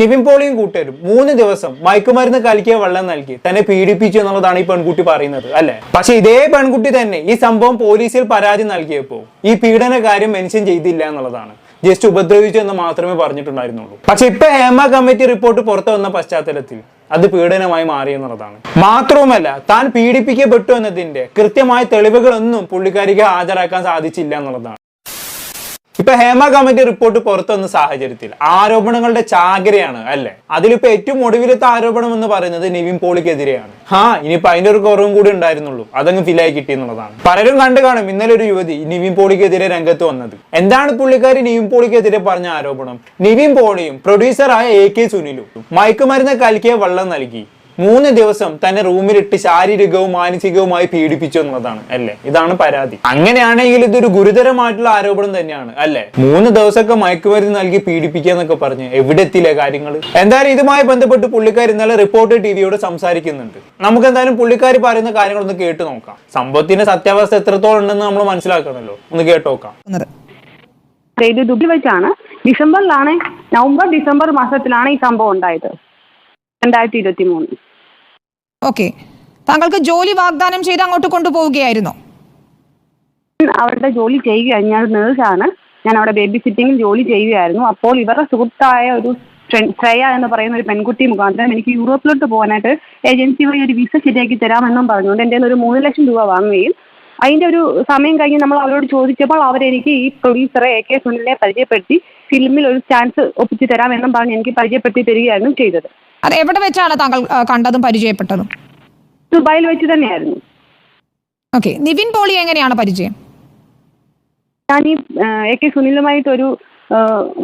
നിവിൻ പോളിയും കൂട്ടുകാരും മൂന്ന് ദിവസം മയക്കുമരുന്ന് കലിക്കിയ വെള്ളം നൽകി. തന്നെ പീഡിപ്പിച്ചു എന്നുള്ളതാണ് ഈ പെൺകുട്ടി പറയുന്നത് അല്ലെ? പക്ഷെ ഇതേ പെൺകുട്ടി തന്നെ ഈ സംഭവം പോലീസിൽ പരാതി നൽകിയപ്പോൾ ഈ പീഡന കാര്യം മെൻഷൻ ചെയ്തില്ല എന്നുള്ളതാണ്. ജസ്റ്റ് ഉപദ്രവിച്ചു എന്ന് മാത്രമേ പറഞ്ഞിട്ടുണ്ടായിരുന്നുള്ളൂ. പക്ഷെ ഇപ്പൊ ഹേമ കമ്മിറ്റി റിപ്പോർട്ട് പുറത്തു വന്ന പശ്ചാത്തലത്തിൽ അത് പീഡനമായി മാറി എന്നുള്ളതാണ്. മാത്രവുമല്ല താൻ പീഡിപ്പിക്കപ്പെട്ടു എന്നതിന്റെ കൃത്യമായ തെളിവുകളൊന്നും പുള്ളിക്കാരിക്ക് ഹാജരാക്കാൻ സാധിച്ചില്ല എന്നുള്ളതാണ്. ഇപ്പൊ ഹേമ കമ്മിറ്റി റിപ്പോർട്ട് പുറത്തു വന്ന സാഹചര്യത്തിൽ ആരോപണങ്ങളുടെ ചാകരയാണ് അല്ലെ? അതിലിപ്പോ ഏറ്റവും ഒടുവിലത്തെ ആരോപണം എന്ന് പറയുന്നത് നിവിൻ പോളിക്കെതിരെയാണ്. ഹാ ഇനിയിപ്പോ അതിന്റെ ഒരു കുറവും കൂടി ഉണ്ടായിരുന്നുള്ളൂ. അതങ്ങ് ഫിലായി കിട്ടി എന്നുള്ളതാണ്. പലരും കണ്ടു കാണും ഇന്നലെ ഒരു യുവതി നിവിൻ പോളിക്കെതിരെ രംഗത്ത് വന്നത്. എന്താണ് പുള്ളിക്കാരി നിവിൻ പോളിക്കെതിരെ പറഞ്ഞ ആരോപണം? നിവിൻ പോളിയും പ്രൊഡ്യൂസറായ എ കെ സുനിലും മയക്കുമരുന്ന് കൽക്കിയ വെള്ളം നൽകി. മൂന്ന് ദിവസം തന്നെ റൂമിലിട്ട് ശാരീരികവും മാനസികവുമായി പീഡിപ്പിച്ചു എന്നുള്ളതാണ് അല്ലേ? ഇതാണ് പരാതി. അങ്ങനെയാണെങ്കിൽ ഇതൊരു ഗുരുതരമായിട്ടുള്ള ആരോപണം തന്നെയാണ് അല്ലേ? മൂന്ന് ദിവസമൊക്കെ മയക്കുമരുന്ന് നൽകി പീഡിപ്പിക്കുക എന്നൊക്കെ പറഞ്ഞ് എവിടെ എത്തിയില്ലേ കാര്യങ്ങൾ എന്തായാലും ഇതുമായി ബന്ധപ്പെട്ട് പുള്ളിക്കാർ ഇന്നലെ റിപ്പോർട്ടർ ടിവിയോട് സംസാരിക്കുന്നുണ്ട്. നമുക്ക് എന്തായാലും പുള്ളിക്കാർ പറയുന്ന കാര്യങ്ങളൊന്ന് കേട്ട് നോക്കാം. സംഭവത്തിന്റെ സത്യാവസ്ഥ എത്രത്തോളം ഉണ്ടെന്ന് നമ്മൾ മനസ്സിലാക്കണമല്ലോ. ഒന്ന് കേട്ട് നോക്കാം. ഡിസംബറിലാണ് നവംബർ ഡിസംബർ മാസത്തിലാണ് ഈ സംഭവം ഉണ്ടായത്. രണ്ടായിരത്തി ഇരുപത്തി മൂന്ന് ഓക്കെ. താങ്കൾക്ക് ജോലി വാഗ്ദാനം ചെയ്ത് അങ്ങോട്ട് കൊണ്ടുപോവുകയായിരുന്നോ? അവരുടെ ജോലി ചെയ്യുക ഞാൻ നേഴ്സാണ് ഞാൻ അവിടെ ബേബി സിറ്റിംഗിൽ ജോലി ചെയ്യുകയായിരുന്നു. അപ്പോൾ ഇവരുടെ സുഹൃത്തായ ഒരു ശ്രേയ എന്ന് പറയുന്ന ഒരു പെൺകുട്ടി മുഖാന്തരം എനിക്ക് യൂറോപ്പിലോട്ട് പോകാനായിട്ട് ഏജൻസി വഴി ഒരു വിസ ശരിയാക്കി തരാമെന്നും പറഞ്ഞുകൊണ്ട് എന്റെ ഒരു മൂന്ന് ലക്ഷം രൂപ വാങ്ങുകയും അതിന്റെ ഒരു സമയം കഴിഞ്ഞ് നമ്മൾ അവരോട് ചോദിച്ചപ്പോൾ അവരെനിക്ക് ഈ പ്രൊഡ്യൂസറെ എ കെ സുനിലിനെ പരിചയപ്പെടുത്തി ഫിലിമിൽ ഒരു ചാൻസ് ഒപ്പിച്ച് തരാമെന്നും പറഞ്ഞ് എനിക്ക് പരിചയപ്പെടുത്തി തരികയായിരുന്നു ചെയ്തത്. അത് എവിടെ വെച്ചാണ് താങ്കൾ കണ്ടതും പരിചയപ്പെട്ടതും? ദുബായിൽ വെച്ച് തന്നെയായിരുന്നു. ഓക്കെ. നിവിൻ പോളി എങ്ങനെയാണ് പരിചയം? ഞാൻ ഈ എ കെ സുനിലുമായിട്ട് ഒരു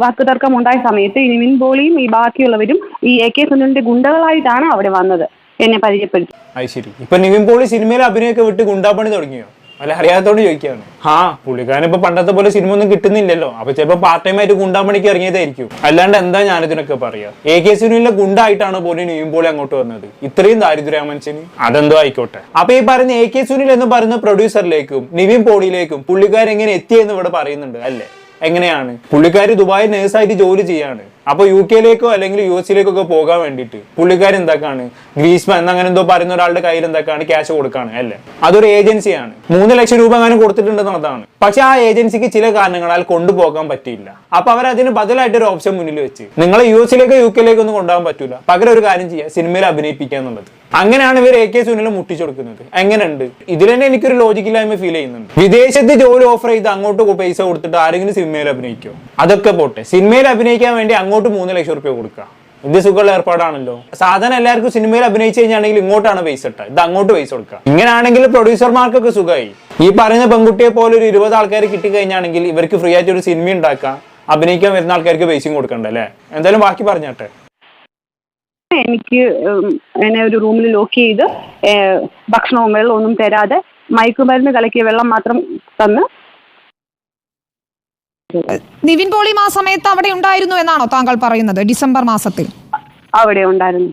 വാക്ക് തർക്കം ഉണ്ടായ സമയത്ത് ഈ നിവിൻ പോളിയും ഈ ബാക്കിയുള്ളവരും ഈ എ കെ സുനിലിന്റെ ഗുണ്ടകളായിട്ടാണ് അവിടെ വന്നത്. എന്നെ പരിചയപ്പെടുത്തി. അത് ശരി. ഇപ്പൊ നിവിൻ പോളി സിനിമയിൽ അഭിനയൊക്കെ വിട്ട് ഗുണ്ടാപ്പണി തുടങ്ങിയോ? അല്ല അറിയാത്തോണ്ട് ചോദിക്കാണ് ആ പുള്ളിക്കാരൻ ഇപ്പൊ പണ്ടത്തെ പോലെ സിനിമ ഒന്നും കിട്ടുന്നില്ലല്ലോ. അപ്പൊ ചിലപ്പോ പാർട്ട് ടൈം ആയിട്ട് ഗുണ്ടാമണിക്ക് ഇറങ്ങിയതായിരിക്കും. അല്ലാണ്ട് എന്താ ഞാനിതിനൊക്കെ പറയാ? എ കെ സുനിലെ ഗുണ്ടായിട്ടാണ് പോലും നിവിൻ പോളി അങ്ങോട്ട് വന്നത്. ഇത്രയും ദാരിദ്ര്യ മനുഷ്യന്. അതെന്തോ ആയിക്കോട്ടെ. അപ്പൊ ഈ പറഞ്ഞ എ കെ സുനിൽ എന്ന് പറയുന്ന പ്രൊഡ്യൂസറിലേക്കും നിവിൻ പോളിയിലേക്കും പുള്ളിക്കാരെങ്ങനെ എത്തിയെന്ന് ഇവിടെ പറയുന്നുണ്ട് അല്ലേ? എങ്ങനെയാണ്? പുള്ളിക്കാരി ദുബായിൽ നേഴ്സായിട്ട് ജോലി ചെയ്യാണ്. അപ്പൊ യു കെയിലേക്കോ അല്ലെങ്കിൽ യു എസിലേക്കോ ഒക്കെ പോകാൻ വേണ്ടിയിട്ട് പുള്ളിക്കാർ എന്താക്കാണ്? ഗ്രീസ്മ എന്നങ്ങനെ എന്തോ പറയുന്ന ഒരാളുടെ കയ്യിൽ എന്താക്കാണ്? ക്യാഷ് കൊടുക്കാണ് അല്ലേ? അതൊരു ഏജൻസിയാണ്. മൂന്ന് ലക്ഷം രൂപ അങ്ങനെ കൊടുത്തിട്ടുണ്ടെന്നുള്ളതാണ്. പക്ഷെ ആ ഏജൻസിക്ക് ചില കാരണങ്ങളാൽ കൊണ്ടുപോകാൻ പറ്റിയില്ല. അപ്പൊ അവർ അതിന് ബദലായിട്ട് ഒരു ഓപ്ഷൻ മുന്നിൽ വെച്ച് നിങ്ങളെ യു എസിലേക്കോ യു കെയിലേക്കോ ഒന്നും കൊണ്ടുപോകാൻ പറ്റൂല. പകരം ഒരു കാര്യം ചെയ്യുക സിനിമയിൽ അഭിനയിപ്പിക്കുക എന്നുള്ളത്. അങ്ങനെയാണ് ഇവർ എ കെ സുനിൽ മുട്ടിച്ചു കൊടുക്കുന്നത് എങ്ങനെയുണ്ട്? ഇതിൽ തന്നെ എനിക്കൊരു ലോജിക്കില്ലായ്മ ഫീൽ ചെയ്യുന്നുണ്ട്. വിദേശത്ത് ജോലി ഓഫർ ചെയ്ത് അങ്ങോട്ട് പൈസ കൊടുത്തിട്ട് ആരെങ്കിലും സിനിമയിൽ അഭിനയിക്കോ? അതൊക്കെ പോട്ടെ. സിനിമയിൽ അഭിനയിക്കാൻ വേണ്ടി അങ്ങോട്ട് മൂന്ന് ലക്ഷം റുപ്യ കൊടുക്കുക. ഇത് സുഖമുള്ള ഏർപ്പാടാണല്ലോ. സാധാരണ എല്ലാവർക്കും സിനിമയിൽ അഭിനയിച്ചു കഴിഞ്ഞാണെങ്കിൽ ഇങ്ങോട്ടാണ് പൈസ ഇട്ട. ഇത് അങ്ങോട്ട് പൈസ കൊടുക്കുക. ഇങ്ങനെയാണെങ്കിൽ പ്രൊഡ്യൂസർമാർക്കൊക്കെ സുഖമായി. ഈ പറയുന്ന പെൺകുട്ടിയെ പോലെ ഒരു ഇരുപത് ആൾക്കാർ കിട്ടിക്കഴിഞ്ഞാണെങ്കിൽ ഇവർക്ക് ഫ്രീ ആയിട്ട് ഒരു സിനിമ ഉണ്ടാക്കാം. അഭിനയിക്കാൻ വരുന്ന ആൾക്കാർക്ക് പൈസയും കൊടുക്കണ്ടല്ലേ? എന്തായാലും ബാക്കി പറഞ്ഞാട്ടെ. എനിക്ക് എന്നെ ഒരു റൂമിൽ ലോക്ക് ചെയ്ത് ഭക്ഷണവും വെള്ളവും ഒന്നും തരാതെ മയക്കുമരുന്ന് കലക്കിയ വെള്ളം മാത്രം തന്ന് നിവിൻ പോളി ആ സമയത്ത് അവിടെ ഉണ്ടായിരുന്നു എന്നാണോ താങ്കൾ പറയുന്നത് ഡിസംബർ മാസത്തിൽ? അവിടെ ഉണ്ടായിരുന്നു.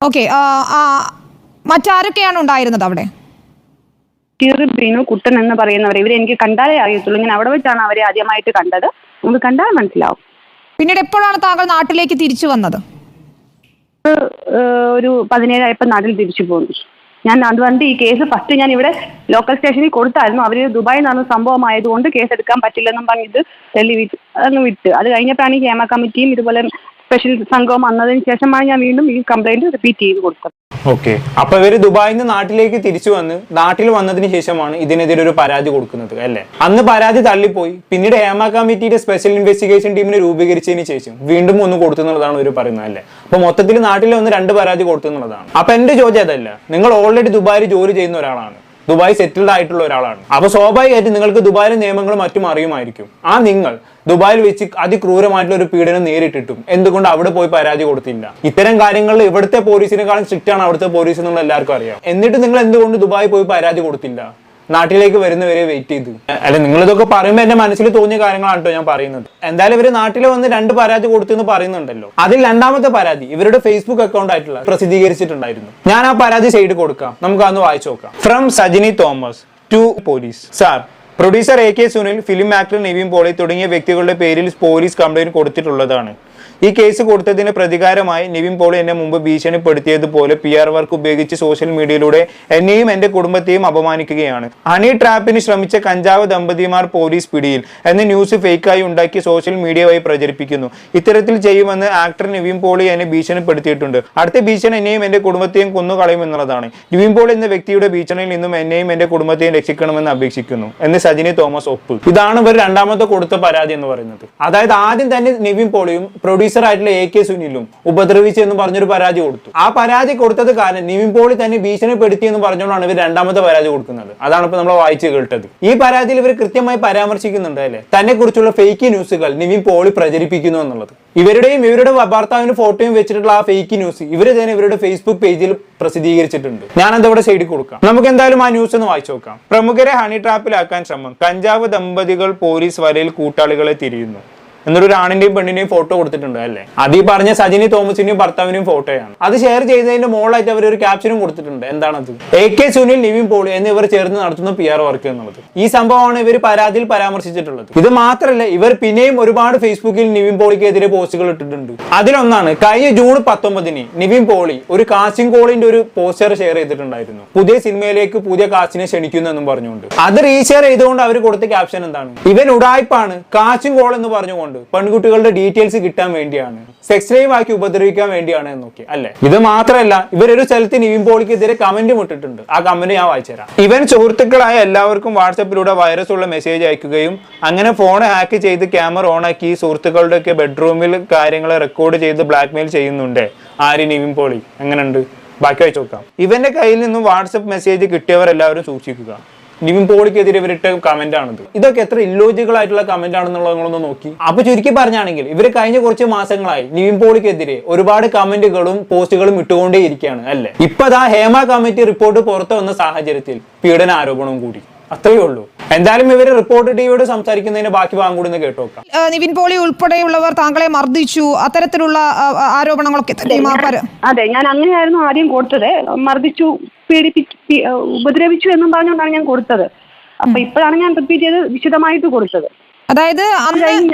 ഓക്കെ മറ്റാരൊക്കെയാണ് ഉണ്ടായിരുന്നത് അവിടെ? കുട്ടൻ എന്ന് പറയുന്നവരെ. ഇവരെ എനിക്ക് കണ്ടാലേ അറിയത്തുള്ളൂ. ഞാൻ അവിടെ വെച്ചാണ് അവരെ ആദ്യമായിട്ട് കണ്ടത്. നമുക്ക് കണ്ടാൽ മനസ്സിലാവും. പിന്നീട് എപ്പോഴാണ് താങ്കൾ നാട്ടിലേക്ക് തിരിച്ചു വന്നത്? ഒരു പതിനേഴായപ്പോൾ നാട്ടിൽ തിരിച്ചു പോന്നു. ഞാൻ അതുകൊണ്ട് ഈ കേസ് ഫസ്റ്റ് ഞാൻ ഇവിടെ ലോക്കൽ സ്റ്റേഷനിൽ കൊടുത്തായിരുന്നു. അവർ ദുബായിൽ നടന്ന സംഭവമായതുകൊണ്ട് കേസ് എടുക്കാൻ പറ്റില്ലെന്നും പറഞ്ഞിട്ട് ഡൽഹി വിട്ട്. അത് കഴിഞ്ഞപ്പോഴാണ് ഈ ഹേമ കമ്മിറ്റിയും ഇതുപോലെ സ്പെഷ്യൽ സംഘവും വന്നതിന് ശേഷമാണ് ഞാൻ വീണ്ടും ഈ കംപ്ലൈന്റ് റിപ്പീറ്റ് ചെയ്ത് കൊടുത്തത്. ഓക്കെ അപ്പൊ ഇവർ ദുബായിൽ നിന്ന് നാട്ടിലേക്ക് തിരിച്ചു വന്ന് നാട്ടിൽ വന്നതിന് ശേഷമാണ് ഇതിനെതിരെ ഒരു പരാതി കൊടുക്കുന്നത് അല്ലെ? അന്ന് പരാതി തള്ളിപ്പോയി. പിന്നീട് ഹേമ കമ്മിറ്റിയുടെ സ്പെഷ്യൽ ഇൻവെസ്റ്റിഗേഷൻ ടീമിനെ രൂപീകരിച്ചതിന് ശേഷം വീണ്ടും ഒന്ന് കൊടുത്തു എന്നുള്ളതാണ് ഇവർ പറയുന്നത് അല്ലെ? അപ്പൊ മൊത്തത്തിൽ നാട്ടിൽ ഒന്ന് രണ്ട് പരാതി കൊടുത്തു എന്നുള്ളതാണ് അപ്പൊ എന്റെ ചോദ്യം അതല്ല. നിങ്ങൾ ഓൾറെഡി ദുബായിൽ ജോലി ചെയ്യുന്ന ഒരാളാണ്. ദുബായ് സെറ്റിൽഡ് ആയിട്ടുള്ള ഒരാളാണ്. അപ്പൊ സ്വാഭാവികമായിട്ട് നിങ്ങൾക്ക് ദുബായിലെ നിയമങ്ങളും മറ്റും അറിയുമായിരിക്കും. ആ നിങ്ങൾ ദുബായിൽ വെച്ച് അതിക്രൂരമായിട്ടുള്ള ഒരു പീഡനം നേരിട്ടിട്ടും എന്തുകൊണ്ട് അവിടെ പോയി പരാതി കൊടുത്തില്ല? ഇത്തരം കാര്യങ്ങളിൽ ഇവിടുത്തെ പോലീസിനെക്കാളും സ്ട്രിക്റ്റ് ആണ് അവിടുത്തെ പോലീസ് എന്നുള്ള എല്ലാവർക്കും അറിയാം. എന്നിട്ട് നിങ്ങൾ എന്തുകൊണ്ട് ദുബായി പോയി പരാതി കൊടുത്തില്ല? നാട്ടിലേക്ക് വരുന്നവരെ വെയിറ്റ് ചെയ്തു. അല്ല നിങ്ങൾ ഇതൊക്കെ പറയുമ്പോൾ എന്റെ മനസ്സിൽ തോന്നിയ കാര്യങ്ങളാണ് കേട്ടോ ഞാൻ പറയുന്നത്. എന്തായാലും ഇവർ നാട്ടിൽ വന്ന് രണ്ട് പരാതി കൊടുത്തു എന്ന് പറയുന്നുണ്ടല്ലോ. അതിൽ രണ്ടാമത്തെ പരാതി ഇവരുടെ ഫേസ്ബുക്ക് അക്കൗണ്ട് ആയിട്ടുള്ള പ്രസിദ്ധീകരിച്ചിട്ടുണ്ടായിരുന്നു. ഞാൻ ആ പരാതി സൈഡ് കൊടുക്കാം. നമുക്ക് അന്ന് വായിച്ചു നോക്കാം. From Sajini Thomas to police sir producer A K Sunil film actor Nivin Pauly തുടങ്ങിയ വ്യക്തികളുടെ പേരിൽ പോലീസ് കംപ്ലൈന്റ് കൊടുത്തിട്ടുള്ളതാണ്. ഈ കേസ് കൊടുത്തതിന് പ്രതികാരമായി നിവിൻ പോളി എന്നെ മുമ്പ് ഭീഷണിപ്പെടുത്തിയതുപോലെ പി ആർ വർക്ക് ഉപയോഗിച്ച് സോഷ്യൽ മീഡിയയിലൂടെ എന്നെയും എന്റെ കുടുംബത്തെയും അപമാനിക്കുകയാണ്. ഹണി ട്രാപ്പിന് ശ്രമിച്ച കഞ്ചാവ് ദമ്പതിമാർ പോലീസ് പിടിയിൽ എന്ന ന്യൂസ് ഫേക്കായി ഉണ്ടാക്കി സോഷ്യൽ മീഡിയ വഴി പ്രചരിപ്പിക്കുന്നു. ഇത്തരത്തിൽ ചെയ്യുമെന്ന് ആക്ടർ നിവിൻ പോളി എന്നെ ഭീഷണിപ്പെടുത്തിയിട്ടുണ്ട്. അടുത്ത ഭീഷണി എന്നെയും എന്റെ കുടുംബത്തെയും കൊന്നുകളയും എന്നുള്ളതാണ്. നിവിൻ പോളി എന്ന വ്യക്തിയുടെ ഭീഷണിയിൽ നിന്നും എന്നെയും എന്റെ കുടുംബത്തെയും രക്ഷിക്കണമെന്ന് അപേക്ഷിക്കുന്നു എന്ന് സജിനി തോമസ് ഒപ്പ്. ഇതാണ് ഇവർ രണ്ടാമത്തെ കൊടുത്ത പരാതി എന്ന് പറയുന്നത്. അതായത് ആദ്യം തന്നെ നിവിൻ പോളിയും പ്രൊഡ്യൂസർ ആയിട്ടുള്ള എ കെ സുനിലും ഉപദ്രവിച്ചു എന്ന് പറഞ്ഞൊരു പരാതി കൊടുത്തു. ആ പരാതി കൊടുത്തത് കാരണം നിവിൻ പോളി തന്നെ ഭീഷണിപ്പെടുത്തി എന്ന് പറഞ്ഞുകൊണ്ടാണ് ഇവർ രണ്ടാമത്തെ പരാതി കൊടുക്കുന്നത്. അതാണ് ഇപ്പൊ നമ്മൾ വായിച്ചു കേട്ടത്. ഈ പരാതിയിൽ ഇവർ കൃത്യമായി പരാമർശിക്കുന്നുണ്ട് അല്ലേ? തന്നെ കുറിച്ചുള്ള ഫേക്ക് ന്യൂസുകൾ നിവിൻ പോളി പ്രചരിപ്പിക്കുന്നു എന്നുള്ളത്. ഇവരുടെയും ഇവരുടെ ഭർത്താവിന്റെ ഫോട്ടോയും വെച്ചിട്ടുള്ള ആ ഫേക്ക് ന്യൂസ് ഇവർ തന്നെ ഇവരുടെ ഫേസ്ബുക്ക് പേജിൽ പ്രസിദ്ധീകരിച്ചിട്ടുണ്ട്. ഞാൻ ഇവിടെ സൈഡിൽ കൊടുക്കാം? നമുക്ക് എന്തായാലും ആ ന്യൂസ് ഒന്ന് വായിച്ചു നോക്കാം. പ്രമുഖരെ ഹണി ട്രാപ്പിലാക്കാൻ ശ്രമം. കഞ്ചാവ് ദമ്പതികൾ പോലീസ് വലയിൽ കൂട്ടാളികളെ തിരിയുന്നു. എന്നൊരു ആണിന്റെയും പെണ്ണിന്റെയും ഫോട്ടോ കൊടുത്തിട്ടുണ്ട് അല്ലേ? അത് ഈ പറഞ്ഞ സജിനി തോമസിന്റെയും ഭർത്താവിനെയും ഫോട്ടോയാണ് അത് ഷെയർ ചെയ്തതിന്റെ മോളായിട്ട് അവർ ഒരു ക്യാപ്ഷനും കൊടുത്തിട്ടുണ്ട്. എന്താണത്? എ കെ സുനിൽ നിവിൻ പോളി എന്നിവർ ചേർന്ന് നടത്തുന്ന പി ആർ വർക്ക് എന്നുള്ളത്. ഈ സംഭവമാണ് ഇവർ പരാതിയിൽ പരാമർശിച്ചിട്ടുള്ളത്. ഇത് മാത്രമല്ല ഇവർ പിന്നെയും ഒരുപാട് ഫേസ്ബുക്കിൽ നിവിൻ പോളിക്കെതിരെ പോസ്റ്റുകൾ ഇട്ടിട്ടുണ്ട്. അതിലൊന്നാണ് കഴിഞ്ഞ ജൂൺ പത്തൊമ്പതിന് നിവിൻ പോളി ഒരു കാസ്റ്റിംഗ് കോളിന്റെ ഒരു പോസ്റ്റർ ഷെയർ ചെയ്തിട്ടുണ്ടായിരുന്നു. പുതിയ സിനിമയിലേക്ക് പുതിയ കാസ്റ്റിനെ ക്ഷണിക്കുന്നു എന്നും പറഞ്ഞുകൊണ്ട്. അത് റീഷെയർ ചെയ്തുകൊണ്ട് അവർ കൊടുത്ത ക്യാപ്ഷൻ എന്താണ്? ഇവൻ ഉടായ്പാണ് കാസ്റ്റിംഗ് കോൾ എന്ന് പറഞ്ഞുകൊണ്ട് പെൺകുട്ടികളുടെ ഡീറ്റെയിൽസ് കിട്ടാൻ വേണ്ടിയാണ്. സെക്സ് ലൈവ് ആക്കി ഉപദ്രവിക്കാൻ വേണ്ടിയാണ് എന്നൊക്കെ അല്ലെ? ഇത് മാത്രമല്ല ഇവരൊരു സ്ഥലത്ത് നിവിൻ പോളിക്കെതിരെ കമന്റ് ഇട്ടിട്ടുണ്ട്. ആ കമന്റ് ഞാൻ വായിച്ചുതരാം. ഇവൻ സുഹൃത്തുക്കളായ എല്ലാവർക്കും വാട്സപ്പിലൂടെ വൈറസ് ഉള്ള മെസ്സേജ് അയക്കുകയും അങ്ങനെ ഫോൺ ഹാക്ക് ചെയ്ത് ക്യാമറ ഓൺ ആക്കി സുഹൃത്തുക്കളുടെ ഒക്കെ ബെഡ്റൂമിൽ കാര്യങ്ങൾ റെക്കോർഡ് ചെയ്ത് ബ്ലാക്ക്മെയിൽ ചെയ്യുന്നുണ്ട്. ആര് നിവിൻ പോളി? എങ്ങനെയുണ്ട്? ബാക്കി വായിച്ചു നോക്കാം. ഇവന്റെ കയ്യിൽ നിന്നും വാട്സപ്പ് മെസ്സേജ് കിട്ടിയവർ എല്ലാവരും സൂക്ഷിക്കുക. നിവിൻ പോളിക്കെതിരെ ഇവരിട്ട കമന്റ് ആണിത്. ഇതൊക്കെ എത്ര ഇല്ലോജിക്കൽ ആയിട്ടുള്ള കമന്റ് ആണെന്നുള്ളത് നിങ്ങളൊന്ന് നോക്കി. അപ്പൊ ചുരുക്കി പറഞ്ഞാണെങ്കിൽ ഇവർ കഴിഞ്ഞ കുറച്ച് മാസങ്ങളായി നിവിൻ പോളിക്കെതിരെ ഒരുപാട് കമന്റുകളും പോസ്റ്റുകളും ഇട്ടുകൊണ്ടേയിരിക്കുകയാണ് അല്ലെ? ഇപ്പൊ ആ ഹേമ കമ്മിറ്റി റിപ്പോർട്ട് പുറത്തു വന്ന സാഹചര്യത്തിൽ പീഡന ആരോപണവും കൂടി. അത്രയേ ഉള്ളൂ. എന്തായാലും ഇവർ റിപ്പോർട്ട് ടിവിയോട് സംസാരിക്കുന്നതിന് ബാക്കി ഭാഗം കൂടി കേട്ടോക്കാം നിവിൻ പോളി ഉൾപ്പെടെയുള്ളവർ താങ്കളെ മർദ്ദിച്ചു. അത്തരത്തിലുള്ള ആരോപണങ്ങളൊക്കെ അതെ ഞാൻ അങ്ങനെയായിരുന്നു ആദ്യം കൊടുത്തത്. മർദ്ദിച്ചു പീഡിപ്പിച്ചു ഉപദ്രവിച്ചു എന്നും പറഞ്ഞുകൊണ്ടാണ് ഞാൻ കൊടുത്തത്. അപ്പൊ ഇപ്പോഴാണ് ഞാൻ റിപ്പീറ്റ് ചെയ്ത് വിശദമായിട്ട് കൊടുത്തത്. അതായത്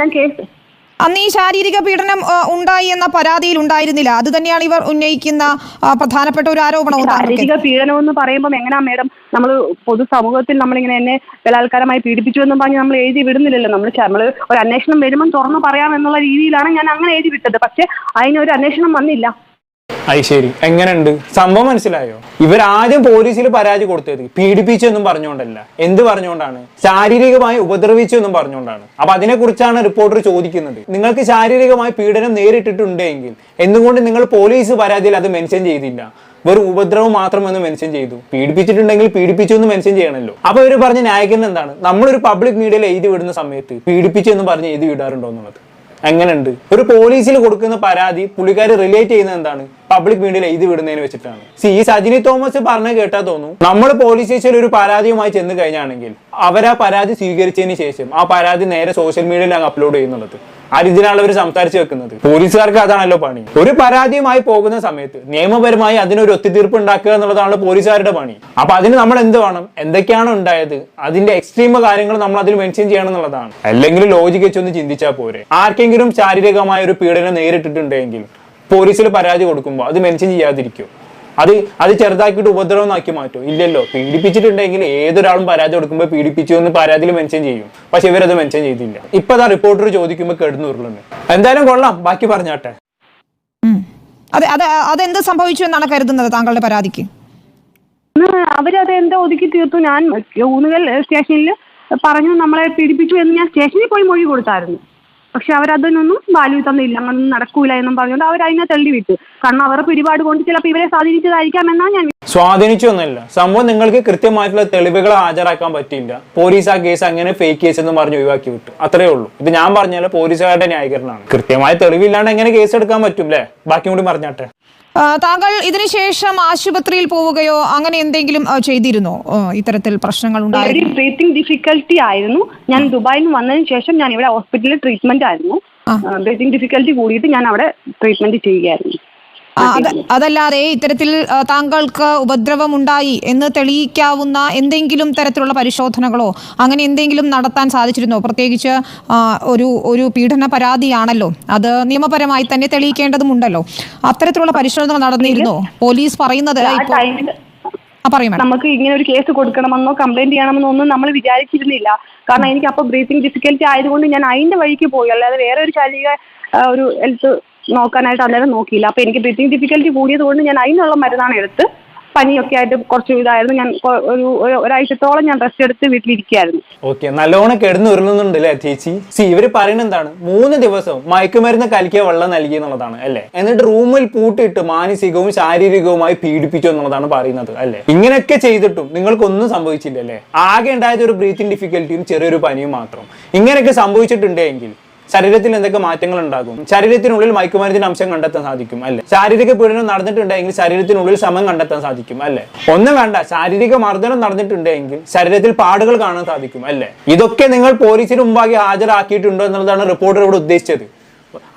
ഞാൻ കേസ് അന്ന് ഈ ശാരീരിക പീഡനം ഉണ്ടായി എന്ന പരാതിയിൽ ഉണ്ടായിരുന്നില്ല. അത് തന്നെയാണ് ഇവർ ഉന്നയിക്കുന്ന പ്രധാനപ്പെട്ട ഒരു ആരോപണവും ശാരീരിക പീഡനം എന്ന് പറയുമ്പോൾ എങ്ങനെയാ മേഡം? നമ്മൾ പൊതുസമൂഹത്തിൽ നമ്മളിങ്ങനെ എന്നെ ബലാത്കാരമായി പീഡിപ്പിച്ചു എന്ന് പറഞ്ഞ് നമ്മൾ എഴുതി വിടുന്നില്ലല്ലോ. നമ്മൾ നമ്മൾ ഒരു അന്വേഷണം വരുമ്പം തുറന്നു പറയാം എന്നുള്ള രീതിയിലാണ് ഞാൻ അങ്ങനെ എഴുതി വിട്ടത്. പക്ഷെ അതിനൊരു അന്വേഷണം വന്നില്ല. അത് ശരി. എങ്ങനെയുണ്ട്? സംഭവം മനസ്സിലായോ? ഇവർ ആദ്യം പോലീസിൽ പരാതി കൊടുത്തത് പീഡിപ്പിച്ചൊന്നും പറഞ്ഞുകൊണ്ടല്ല. എന്ത് പറഞ്ഞുകൊണ്ടാണ്? ശാരീരികമായി ഉപദ്രവിച്ചു എന്നും പറഞ്ഞുകൊണ്ടാണ്. അപ്പൊ അതിനെ കുറിച്ചാണ് റിപ്പോർട്ടർ ചോദിക്കുന്നത്. നിങ്ങൾക്ക് ശാരീരികമായി പീഡനം നേരിട്ടിട്ടുണ്ടെങ്കിൽ എന്തുകൊണ്ട് നിങ്ങൾ പോലീസ് പരാതിയിൽ അത് മെൻഷൻ ചെയ്തില്ല? വെറും ഉപദ്രവം മാത്രം എന്ന് മെൻഷൻ ചെയ്തു. പീഡിപ്പിച്ചിട്ടുണ്ടെങ്കിൽ പീഡിപ്പിച്ചു എന്ന് മെൻഷൻ ചെയ്യണല്ലോ. അപ്പൊ ഇവർ പറഞ്ഞ ന്യായീകരണം എന്താണ്? നമ്മളൊരു പബ്ലിക് മീഡിയയിൽ എഴുതി വിടുന്ന സമയത്ത് പീഡിപ്പിച്ചു എന്ന് പറഞ്ഞ് എഴുതി വിടാറുണ്ടോ എന്നുള്ളത്? എങ്ങനെയുണ്ട്? ഒരു പോലീസിൽ കൊടുക്കുന്ന പരാതി പുള്ളിക്കാർ റിലേറ്റ് ചെയ്യുന്നത് എന്താണ്? പബ്ലിക് മീഡിയയിൽ എഴുതി വിടുന്നതിന് വെച്ചിട്ടാണ്. സി ഈ സജിനി തോമസ് പറഞ്ഞ കേട്ടാ തോന്നുന്നു. നമ്മൾ പോലീസ് സ്റ്റേഷനിൽ ഒരു പരാതിയുമായി ചെന്ന് കഴിഞ്ഞാണെങ്കിൽ അവർ ആ പരാതി സ്വീകരിച്ചതിന് ശേഷം ആ പരാതി നേരെ സോഷ്യൽ മീഡിയയിൽ അപ്ലോഡ് ചെയ്യുന്നുള്ളത്. ആ അവർ സംസാരിച്ചു വെക്കുന്നത്. പോലീസുകാർക്ക് അതാണല്ലോ പണി. ഒരു പരാതിയുമായി പോകുന്ന സമയത്ത് നിയമപരമായി അതിനൊരു ഒത്തുതീർപ്പ് ഉണ്ടാക്കുക എന്നുള്ളതാണ് പോലീസുകാരുടെ പണി. അപ്പൊ അതിന് നമ്മൾ എന്ത് വേണം? എന്തൊക്കെയാണ് ഉണ്ടായത്? അതിന്റെ എക്സ്ട്രീം കാര്യങ്ങൾ നമ്മൾ അതിൽ മെൻഷൻ ചെയ്യണം എന്നുള്ളതാണ്. അല്ലെങ്കിൽ ലോജിക്ക് വെച്ചൊന്ന് ചിന്തിച്ചാൽ പോരെ. ആർക്കെങ്കിലും ശാരീരികമായ ഒരു പീഡനം നേരിട്ടിട്ടുണ്ടെങ്കിൽ പോലീസിൽ പരാതി കൊടുക്കുമ്പോൾ അത് മെൻഷൻ ചെയ്യാതിരിക്കും? അത് അത് ചെറുതാക്കിയിട്ട് ഉപദ്രവമാക്കി മാറ്റും. ഇല്ലല്ലോ. പീഡിപ്പിച്ചിട്ടുണ്ടെങ്കിൽ ഏതൊരാളും പരാതി കൊടുക്കുമ്പോൾ പീഡിപ്പിച്ചു എന്ന് പരാതിയിൽ മെൻഷൻ ചെയ്യും. പക്ഷെ ഇവരത് മെൻഷൻ ചെയ്തില്ല. ഇപ്പൊ അതാ റിപ്പോർട്ടർ ചോദിക്കുമ്പോൾ കെടുന്നു ഉരുളുന്നു എന്തായാലും കൊള്ളാം. ബാക്കി പറഞ്ഞാട്ടെ. അതെ അതെ അത് അതെന്ത് സംഭവിച്ചു എന്നാണ് കരുതുന്നത് താങ്കളുടെ പരാതിക്ക്? അവരത് എന്താ ഒതുക്കി തീർത്തു. ഞാൻ ഊന്നുകൽ സ്റ്റേഷനിൽ പറഞ്ഞു നമ്മളെ പീഡിപ്പിച്ചു എന്ന് ഞാൻ സ്റ്റേഷനിൽ പോയി മൊഴി കൊടുത്തായിരുന്നു. പക്ഷെ അവരതിനൊന്നും വാല്യൂ തന്നില്ല അങ്ങനൊന്നും നടക്കൂല എന്നും പറഞ്ഞുകൊണ്ട് അവർ അതിനെ തള്ളി വിട്ടു കാരണം അവരുടെ പിടിപാട് കൊണ്ട് ചിലപ്പോൾ ഇവരെ സ്വാധീനിച്ചതായിരിക്കാം എന്നാണ് ഞാൻ സ്വാധീനിച്ചൊന്നുമില്ല. സംഭവം നിങ്ങൾക്ക് കൃത്യമായിട്ടുള്ള തെളിവുകൾ ഹാജരാക്കാൻ പറ്റില്ല പോലീസ് ആ കേസ് അങ്ങനെ ഫേക്ക് കേസ് എന്ന് പറഞ്ഞ് ഒഴിവാക്കി വിട്ടു. അത്രേ ഉള്ളൂ. ഇത് ഞാൻ പറഞ്ഞാൽ പോലീസുകാരുടെ ന്യായീകരണമാണ്. കൃത്യമായ തെളിവില്ലാണ്ട് എങ്ങനെ കേസ് എടുക്കാൻ പറ്റും അല്ലേ ബാക്കി കൂടി പറഞ്ഞാട്ടെ താങ്കൾ ഇതിനുശേഷം ആശുപത്രിയിൽ പോവുകയോ അങ്ങനെ എന്തെങ്കിലും ചെയ്തിരുന്നോ? ഇത്തരത്തിൽ പ്രശ്നങ്ങൾ ഉണ്ടായിരുന്നു. ബ്രീത്തിങ് ഡിഫിക്കൽട്ടി ആയിരുന്നു. ഞാൻ ദുബായിൽ വന്നതിന് ശേഷം ഞാൻ ഇവിടെ ഹോസ്പിറ്റലിൽ ട്രീറ്റ്മെന്റ് ആയിരുന്നു. ബ്രീത്തിങ് ഡിഫിക്കൽട്ടി കൂടിയിട്ട് ഞാൻ അവിടെ ട്രീറ്റ്മെന്റ് ചെയ്യുകയായിരുന്നു. അതല്ലാതെ ഇത്തരത്തിൽ താങ്കൾക്ക് ഉപദ്രവം ഉണ്ടായി എന്ന് തെളിയിക്കാവുന്ന എന്തെങ്കിലും തരത്തിലുള്ള പരിശോധനകളോ അങ്ങനെ എന്തെങ്കിലും നടത്താൻ സാധിച്ചിരുന്നോ? പ്രത്യേകിച്ച് ഒരു ഒരു പീഡന പരാതിയാണല്ലോ. അത് നിയമപരമായി തന്നെ തെളിയിക്കേണ്ടതുമുണ്ടല്ലോ. അത്തരത്തിലുള്ള പരിശോധനകൾ നടന്നിരുന്നോ? പോലീസ് പറയുന്നത് നമുക്ക് ഇങ്ങനെ ഒരു കേസ് കൊടുക്കണമെന്നോ കംപ്ലൈന്റ് ചെയ്യണമെന്നോ ഒന്നും നമ്മൾ വിചാരിച്ചിരുന്നില്ല. കാരണം എനിക്ക് അപ്പൊ ബ്രീത്തിങ് ഡിഫിക്കൽറ്റി ആയതുകൊണ്ട് ഞാൻ അതിന്റെ വഴിക്ക് പോയി. അല്ലാതെ വേറെ ഒരു ശാരീരിക ഒരു ഹെൽത്ത് നോക്കാനായിട്ട് അന്നേരം നോക്കിയില്ല. അപ്പൊ എനിക്ക് ബ്രീത്തിങ് ഡിഫിക്കൽറ്റി കൂടിയത് കൊണ്ട് ഞാൻ അതിനുള്ള മരുന്നാണ് എടുത്ത് പനിയൊക്കെ ആയിട്ട് കുറച്ച് ഇതായിരുന്നു. ഞാൻ ഒരു ഒരു- ഒരാഴ്ചത്തോളം ഞാൻ റെസ്റ്റ് എടുത്ത് വീട്ടിലിരിക്കുകയായിരുന്നു ഓക്കെ നല്ലോണം കിടന്നു ഉരുളുന്നുണ്ട് അല്ലേ ചേച്ചി? സി ഇവർ പറയുന്നത് എന്താണ്? മൂന്ന് ദിവസം മയക്കുമരുന്ന് കലക്കിയ വെള്ളം നൽകി എന്നുള്ളതാണ് അല്ലേ? എന്നിട്ട് റൂമിൽ പൂട്ടിയിട്ട് മാനസികവും ശാരീരികവുമായി പീഡിപ്പിച്ചു എന്നുള്ളതാണ് പറയുന്നത് അല്ലേ? ഇങ്ങനെയൊക്കെ ചെയ്തിട്ടും നിങ്ങൾക്കൊന്നും സംഭവിച്ചില്ല അല്ലേ? ആകെ ഉണ്ടായത് ഒരു ബ്രീത്തിങ് ഡിഫിക്കൽറ്റിയും ചെറിയൊരു പനിയും മാത്രം. ഇങ്ങനെയൊക്കെ സംഭവിച്ചിട്ടുണ്ടെങ്കിൽ ശരീരത്തിൽ എന്തൊക്കെ മാറ്റങ്ങൾ ഉണ്ടാകും ശരീരത്തിനുള്ളിൽ മയക്കുമരുന്നിന്റെ അംശം കണ്ടെത്താൻ സാധിക്കും അല്ലെ? ശാരീരിക പീഡനം നടന്നിട്ടുണ്ടെങ്കിൽ ശരീരത്തിനുള്ളിൽ സമം കണ്ടെത്താൻ സാധിക്കും അല്ലെ? ഒന്നും വേണ്ട ശാരീരിക മർദ്ദനം നടന്നിട്ടുണ്ടെങ്കിൽ ശരീരത്തിൽ പാടുകൾ കാണാൻ സാധിക്കും അല്ലെ? ഇതൊക്കെ നിങ്ങൾ പോലീസിന് മുമ്പാകെ ഹാജരാക്കിയിട്ടുണ്ടോ എന്നുള്ളതാണ് റിപ്പോർട്ടർ ഇവിടെ ഉദ്ദേശിച്ചത്.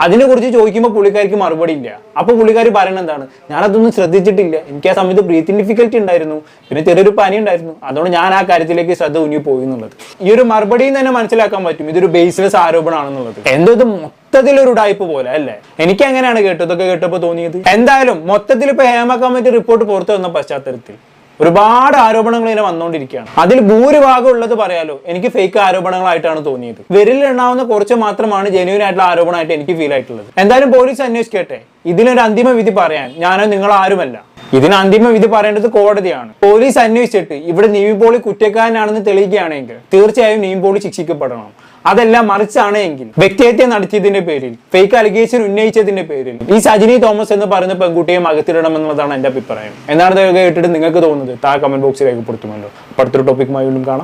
അതിനെ കുറിച്ച് ചോദിക്കുമ്പോൾ പുള്ളിക്കാരിക്ക് മറുപടി ഇല്ല. അപ്പൊ പുള്ളിക്കാർ പറയുന്നത് എന്താണ്? ഞാനതൊന്നും ശ്രദ്ധിച്ചിട്ടില്ല. എനിക്ക് ആ സമയത്ത് ബ്രീത്തിങ് ഡിഫിക്കൽറ്റി ഉണ്ടായിരുന്നു. പിന്നെ ചെറിയൊരു പനി ഉണ്ടായിരുന്നു. അതുകൊണ്ട് ഞാൻ ആ കാര്യത്തിലേക്ക് ശ്രദ്ധ ഊന്നി പോയി എന്നുള്ളത് ഈ ഒരു മറുപടിയിൽ തന്നെ മനസ്സിലാക്കാൻ പറ്റും. ഇതൊരു ബേസ്ലെസ് ആരോപണമാണെന്നുള്ളത്. എന്തോ ഇത് മൊത്തത്തിലൊരു ഉടായ്പ പോലെ അല്ലേ? എനിക്ക് അങ്ങനെയാണ് കേട്ടതൊക്കെ കേട്ടപ്പോ കേട്ടപ്പോൾ തോന്നിയത്. എന്തായാലും മൊത്തത്തിൽ ഇപ്പൊ ഹേമ കമ്മിറ്റി റിപ്പോർട്ട് പുറത്തു വന്ന പശ്ചാത്തലത്തിൽ ഒരുപാട് ആരോപണങ്ങൾ ഇങ്ങനെ വന്നുകൊണ്ടിരിക്കുകയാണ്. അതിൽ ഭൂരിഭാഗം ഉള്ളത് പറയാലോ എനിക്ക് ഫേക്ക് ആരോപണങ്ങളായിട്ടാണ് തോന്നിയത്. വിരലിലെണ്ണാവുന്ന കുറച്ച് മാത്രമാണ് ജെന്യൂൻ ആയിട്ടുള്ള ആരോപണമായിട്ട് എനിക്ക് ഫീൽ ആയിട്ടുള്ളത്. എന്തായാലും പോലീസ് അന്വേഷിക്കട്ടെ. ഇതിനൊരു അന്തിമ വിധി പറയാൻ ഞാനോ നിങ്ങൾ ആരുമല്ല. ഇതിന് അന്തിമ വിധി പറയേണ്ടത് കോടതിയാണ്. പോലീസ് അന്വേഷിച്ചിട്ട് ഇവിടെ നീവിപോളി കുറ്റക്കാരനാണെന്ന് തെളിയിക്കുകയാണെങ്കിൽ തീർച്ചയായും നീവിപോളി ശിക്ഷിക്കപ്പെടണം. അതെല്ലാം മറിച്ചാണ് എങ്കിൽ. വ്യക്തിഹത്യ നടത്തിയതിന്റെ പേരിൽ ഫേക്ക് അലിഗേഷൻ ഉന്നയിച്ചതിന്റെ പേരിൽ. ഈ സജിനി തോമസ് എന്ന് പറയുന്ന പെൺകുട്ടിയെ അകത്തിടണം എന്നുള്ളതാണ് എന്റെ അഭിപ്രായം. എന്നാണ് കേട്ടിട്ട് നിങ്ങൾക്ക് തോന്നുന്നത്? താ കമന്റ് ബോക്സിൽ രേഖപ്പെടുത്തുമല്ലോ. അടുത്തൊരു ടോപ്പിക്കുമായി വീണ്ടും കാണാം.